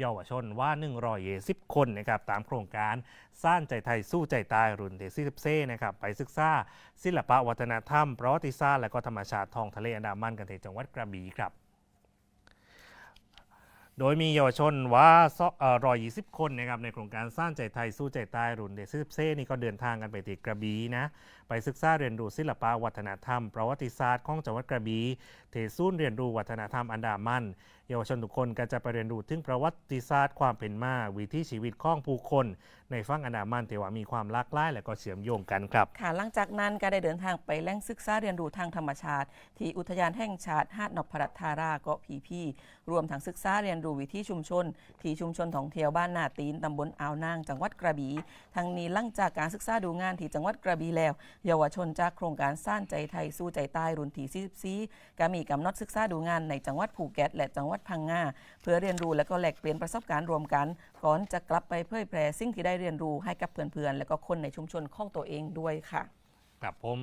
เยาวชนว่า120คนนะครับตามโครงการสร้างใจไทยสู้ใจตายรุ่นเดซิเซ่นะครับไปศึกษาศิลปะวัฒนธรรม ประวัติศาสตร์และก็ธรรมชาติท้องทะเลอันดามันกันที่จังหวัดกระบี่ครับ โดยมีเยาวชนว่าร้อยยี่สิบคนนะครับในโครงการสร้างใจไทยสู้ใจตายรุ่นเดซิเซ่นี่ก็เดินทางกันไปที่กระบี่นะไปศึกษาเรียนรู้ศิลปะวัฒนธรรม ประวัติศาสตร์ของจังหวัดกระบี่เทศูนเรียนรู้วัฒนธรรมอันดามัน เยาวชนทุกคนก็จะไปเรียนรู้ถึงประวัติศาสตร์ความเป็นมาวิถีชีวิตของผู้คน ในฝั่งอันดามันที่ว่ามีความหลากหลายและก็เชื่อมโยงกันครับค่ะหลังจากนั้นก็ได้เดินทางไปแหล่งศึกษาเรียนรู้ทางธรรมชาติ ที่อุทยานแห่งชาติหาดนพรัตธาราเกาะพีพีรวมทั้งศึกษาเรียนรูู้วิถีชุมชน ที่ชุมชนท่องเที่ยวบ้านนาตีนตำบลอ่าวนาง จังหวัดกระบี่ทั้งนี้หลังจากการศึกษาดูงานที่จังหวัดกระบี่แล้ว เยาวชนจากโครงการสร้างใจไทยสู้ใจใต้รุ่นที่44ก็มีกำหนดศึกษาดูงานในจังหวัดภูเก็ตและจังหวัดพังงาเพื่อเรียนรู้และก็แลกเปลี่ยนประสบการณ์รวมกัน ก่อนจะกลับไปเผยแพร่สิ่งที่ได้เรียนรู้ให้กับเพื่อนๆและก็คนในชุมชนของตัวเองด้วยค่ะครับผม